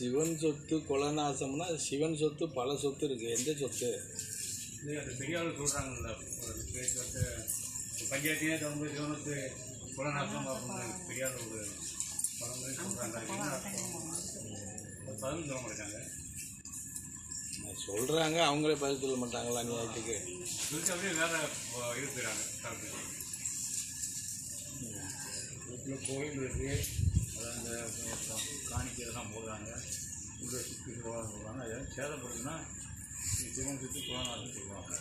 சிவன் சொத்து கொலநாசம்னா சிவன் சொத்து பல சொத்து இருக்கு. எந்த சொத்து? அந்த பெரியாள் சொல்கிறாங்கல்ல ஒரு பேச்சு வந்து தகுந்த சிவனுக்கு குலநாசம் பெரியாள் ஒரு பழமொழி சொல்கிறாங்க அது? அது பதில் சொல்ல மாட்டாங்க. சொல்றாங்க அவங்களே பதில் சொல்ல மாட்டாங்களா நியாயத்துக்கு? சொல்லிட்டு அப்படியே வேற அஹ், இது போயிடறாங்க கரெக்டு வீட்டில் கோயில் இருக்குது அது அந்த காணிக்கை இதெல்லாம் போடுறாங்க. உள்ள சுற்றி போடுறாங்க. சொல்கிறாங்க அதெல்லாம் சேதப்படுதுன்னா சிவன் சுற்றி குலநாசம் சொல்லுவாங்க.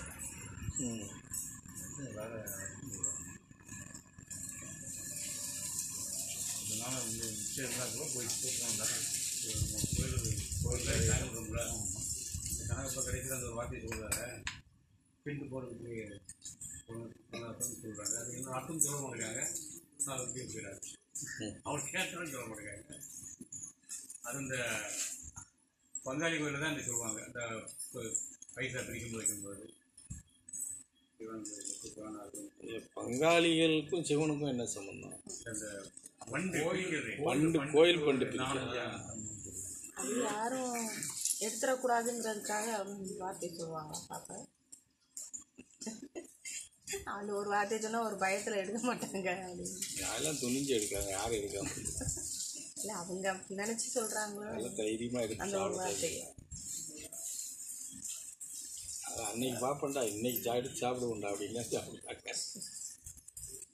வேற அதனால கூட போய் கோயில் கோயிலில் கணக்குல கணக்கு கிடைக்கிற அந்த ஒரு வார்த்தையை சொல்கிறாங்க பிண்டு போகிறதுக்கு சொல்கிறாங்க அது இன்னும் அர்த்தம் சொல்ல மாட்டேங்காங்க நான் அது போயிடாது. அவர் கேட்டாலும் சொல்ல மாட்டேங்காங்க அது இந்த பங்காளி கோயிலில் தான் இந்த சொல்லுவாங்க. இந்த பைசா பிரிக்கும்போது வைக்கும்போது. பங்காளிகளுக்கும் சிவனுக்கும் என்ன சம்பந்தம்? அந்த வண்டு பிடிக்கிறது பண்டு கோயில் பண்டு யாரும் எடுத்துடக்கூடாதுங்கிறதுக்காக அவங்க வார்த்தை சொல்லுவாங்க பாப்பா. அது ஒரு வார்த்தை சொன்னா ஒரு பயத்துல எடுக்க மாட்டாங்க அப்படின்னு. யாரெல்லாம் துணிஞ்சு எடுக்காங்க யாரும் எடுக்காம இல்லை அவங்க நினைச்சு சொல்றாங்களோ? நல்லா தைரியமா எடுத்து அந்த ஒரு வார்த்தை அது அன்னைக்கு பார்ப்பேன்டா இன்னைக்கு சாப்பிட்டு சாப்பிடுவோம்டா அப்படின்னா சாப்பிடுறாங்க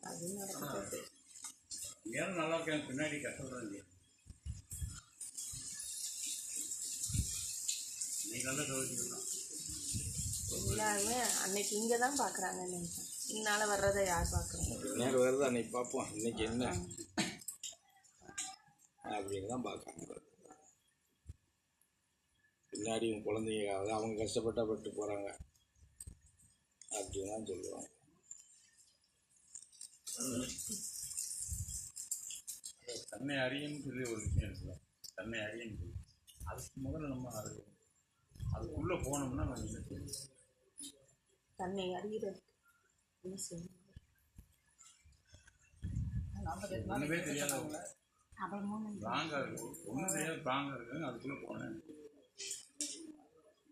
அது நடக்கிறது நேரம் நல்லா இருக்கேன். பின்னாடி கஷ்டப்படுறாங்க நீ நல்லா கவனிச்சுக்கலாம். எல்லாருமே அன்னைக்கு இங்கே தான் பார்க்குறாங்க நினைச்சேன் இதனால வர்றதை யார் பார்க்குறாங்க நேரம் வருது அன்னைக்கு பார்ப்போம். இன்னைக்கு என்ன? அப்படின்னு தான் பார்க்காங்க பின்னாடி உன் குழந்தைங்க அதாவது அவங்க கஷ்டப்பட்டப்பட்டு போகிறாங்க அப்படின்னு தான் சொல்லுவாங்க. தன்னை அறியன்னு சொல்லி ஒரு விஷயம் இருக்குல்ல? தன்னை அறியன்னு சொல்லி. அதுக்கு முதல்ல நம்ம அது அதுக்குள்ளே போனோம்னா நம்ம என்ன செய்யணும்? தன்னை செய்யணும் ஒன்றுமே தெரியாத ராங்காக இருக்கு ஒன்றும் தெரியாத ராங்காக இருக்குன்னு அதுக்குள்ளே போனேன்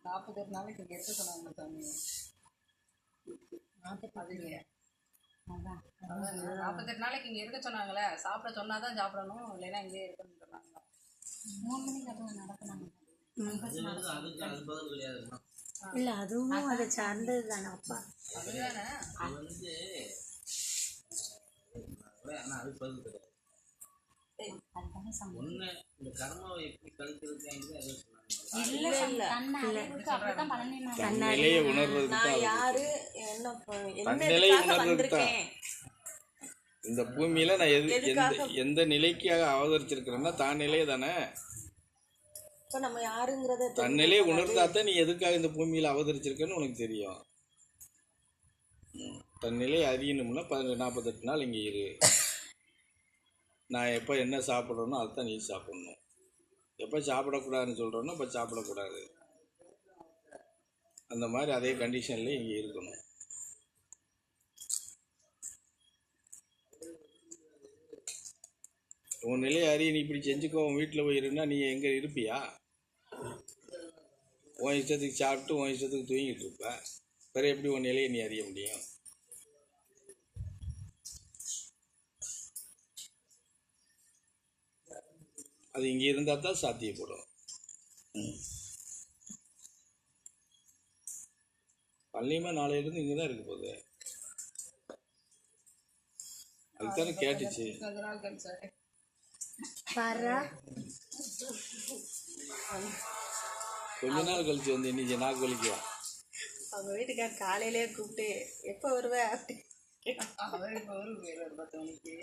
நாற்பத்தெட்டு நாளைக்கு இங்கே இருக்க சொன்னாங்க சாமி நாற்பத்தெட்டு நாளைக்கு இங்கே இருக்க சொன்னாங்களே சாப்பிட சொன்னா தான் சாப்பிடணும் இல்லைன்னா இங்கேயே இருக்கணும்னு சொன்னாங்க. மூணு மணிக்கு அப்புறம் சார்ந்தது அதுக்கு அது பதில் கிடையாது. ஒன்று அதை இல்லை தன் நான் அது. யாரு என்ன ப- என்ன தன் உணர்றதுக்கு தான். வந்திருக்கேன்? இந்த பூமியில நான் எது? எந்த நிலைக்காக அவதரிச்சிருக்கிறேன்னா தான் நிலையை தானே? இப்போ நம்ம யாருங்கிறத தன் நிலையை உணர்ந்தா தான் நீ எதுக்காக இந்த பூமியில அவதரிச்சிருக்கன்னு உனக்கு தெரியும். ம். தன் நிலையை அறியணும்னா பதினெட்டு நாற்பத்தெட்டு நாள் இங்கே இரு. நான் எப்போ என்ன சாப்பிட்றேனோ அதுதான் நீ சாப்பிடணும். எப்போ சாப்பிடக்கூடாதுன்னு சொல்கிறோன்னோ அப்போ சாப்பிடக்கூடாது. அந்த மாதிரி அதே கண்டிஷன்லேயே இங்கே இருக்கணும். உன் நிலையை அறிய நீ இப்படி செஞ்சுக்கோ உன் வீட்டில் போய் இருந்தா நீ எங்கே இருப்பியா? உன் இஷ்டத்துக்கு சாப்பிட்டு உன் இஷ்டத்துக்கு தூங்கிட்டு இருப்ப. வேற எப்படி உன் நிலையை நீ அறிய முடியும்? அது இங்கே இருந்தால் தான் சாத்தியப்படும். பள்ளியமா நாளையிலிருந்து இங்கே தான் இருக்க போகுது. அதுதானே கேட்டுச்சு. பாரா. கொஞ்ச நாள் கழிச்சு வந்து இன்னைக்கு நாக்கு வலிக்குவா அவங்க வீட்டுக்கார் காலையிலே கூப்பிட்டு எப்போ வருவ? அப்படி. அவர் இப்போ ஒரு பேர் ஒரு பத்து மணிக்கு.